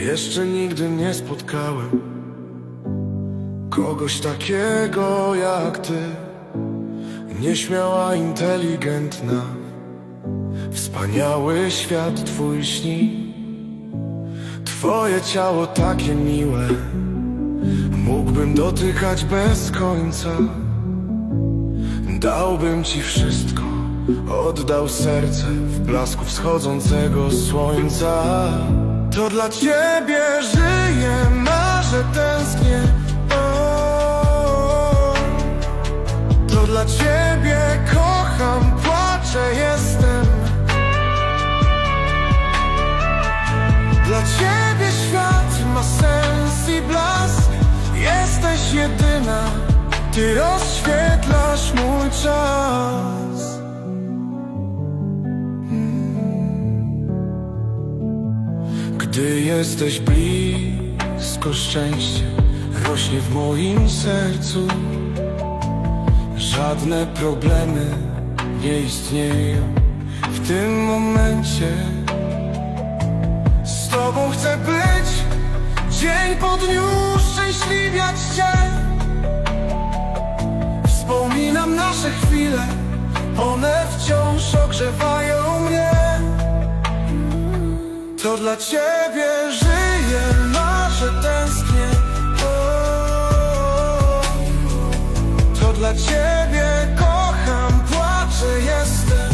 Jeszcze nigdy nie spotkałem kogoś takiego jak ty. Nieśmiała, inteligentna, wspaniały świat twój śni. Twoje ciało takie miłe, mógłbym dotykać bez końca. Dałbym ci wszystko, oddał serce w blasku wschodzącego słońca. To dla ciebie żyję, marzę, tęsknię. To dla ciebie kocham, płaczę, jestem. Dla ciebie świat ma sens i blask. Jesteś jedyna, ty rozświetlasz mój czas. Gdy jesteś blisko szczęście rośnie w moim sercu. Żadne problemy nie istnieją w tym momencie. Z tobą chcę być dzień po dniu szczęśliwiać cię. Wspominam nasze chwile, one wciąż ogrzewają mnie to dla ciebie żyję, marzę, tęsknię. O, To dla ciebie kocham, płaczę, jestem.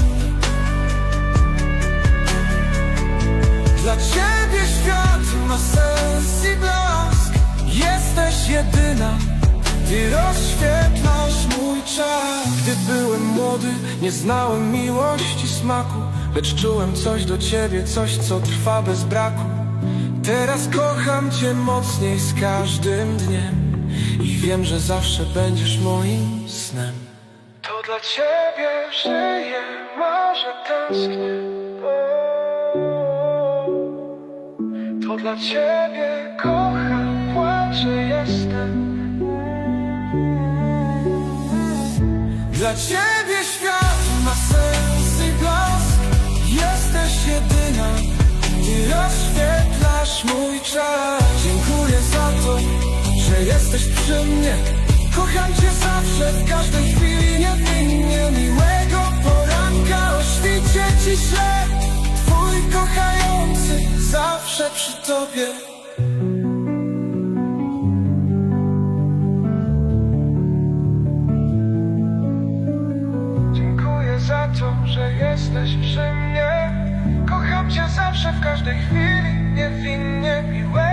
Dla ciebie świat ma sens i blask. Jesteś jedyna, ty rozświetlasz mój czas. Gdy byłem młody, nie znałem miłości smaku Lecz czułem coś do ciebie, coś co trwa bez braku. Teraz kocham cię mocniej z każdym dniem. I wiem, że zawsze będziesz moim snem. To dla ciebie żyję, marzę, tęsknię. To dla ciebie kocham, płaczę, jestem. Dla ciebie Dziękuję za to, że jesteś przy mnie. Kocham cię zawsze, w każdej chwili niewinnie Miłego poranka. O świcie ci ślę Twój kochający zawsze przy tobie. Dziękuję za to, że jesteś przy mnie. Kocham cię zawsze, w każdej chwili Niewinnie miłe